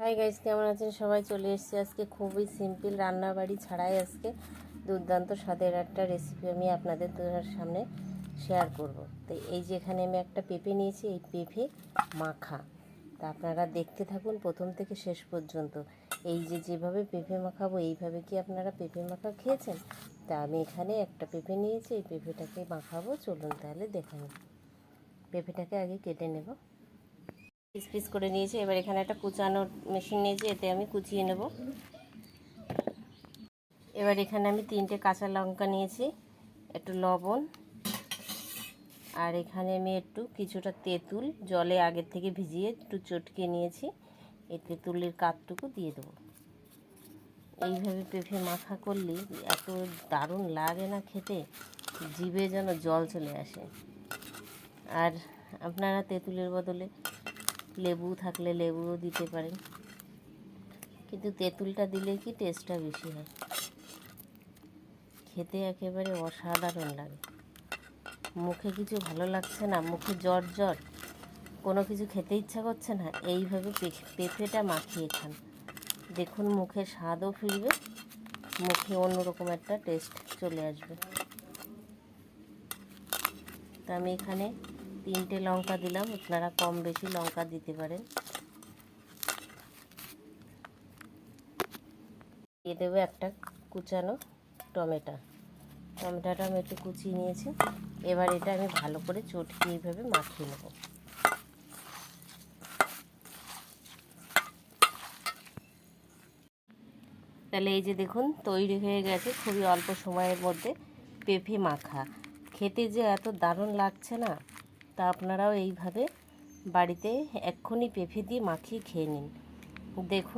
Hi guys কেমন আছেন? সবাই চলে এসেছি আজকে খুবই সিম্পল রান্নাবাড়ি ছাড়াই আজকে দুর্দান্ত স্বাদের একটা রেসিপি আমি আপনাদের সামনে শেয়ার করব। তো এই যে এখানে আমি একটা পেঁপে নিয়েছি, এই পেঁপে মাখা। তা আপনারা দেখতে থাকুন প্রথম থেকে শেষ পর্যন্ত। এই যে যেভাবে পেঁপে মাখাবো, এইভাবে কি আপনারা পেঁপে মাখা খেয়েছেন? তা আমি এখানে একটা পেঁপে নিয়েছি, এই পেঁপেটাকে মাখাবো। চলুন তাহলে দেখে নিন পেঁপেটাকে আগে কেটে নেব। পিস পিস করে নিয়েছি। এবার এখানে একটা কুচানোর মেশিন নিয়েছি, এতে আমি কুচিয়ে নেব। এবার এখানে আমি তিনটে কাঁচা লঙ্কা নিয়েছি, একটু লবণ, আর এখানে আমি একটু কিছুটা তেঁতুল জলে আগের থেকে ভিজিয়ে একটু চটকে নিয়েছি। এই তেঁতুলের কাঠটুকু দিয়ে দেবো। এইভাবে পেঁপে মাখা করলে এত দারুণ লাগে না খেতে, জিভে যেন জল চলে আসে। আর আপনারা তেঁতুলের বদলে লেবু থাকলে লেবুও দিতে পারেন। কিন্তু তেঁতুলটা দিলে কি টেস্টটা বেশি হয়? খেতে একেবারে অসাধারণ লাগে। মুখে কিছু ভালো লাগছে না? মুখে জ্বর জ্বর? কোনো কিছু খেতে ইচ্ছা করছে না? এইভাবে পেঁপেটা মাখিয়ে খান। দেখুন মুখে স্বাদও ফিরবে, মুখে অন্যরকম একটা টেস্ট চলে আসবে। তা আমি এখানে তিনটে লঙ্কা দিলাম, আপনারা কম বেশি লঙ্কা দিতে পারেন। দিয়ে দেবো একটা কুচানো টমেটো। টমেটোটা আমি একটু কুচিয়ে নিয়েছি। এবার এটা আমি ভালো করে চটকে এইভাবে মাখিয়ে নেব। তাহলে এই যে দেখুন, তৈরি হয়ে গেছে খুবই অল্প সময়ের মধ্যে পেঁপে মাখা। খেতে যে এত দারুণ লাগছে না। তা আপনারাও এইভাবে বাড়িতে এক্ষুনি পেঁপে দিয়ে মাখিয়ে খেয়ে নিন। দেখুন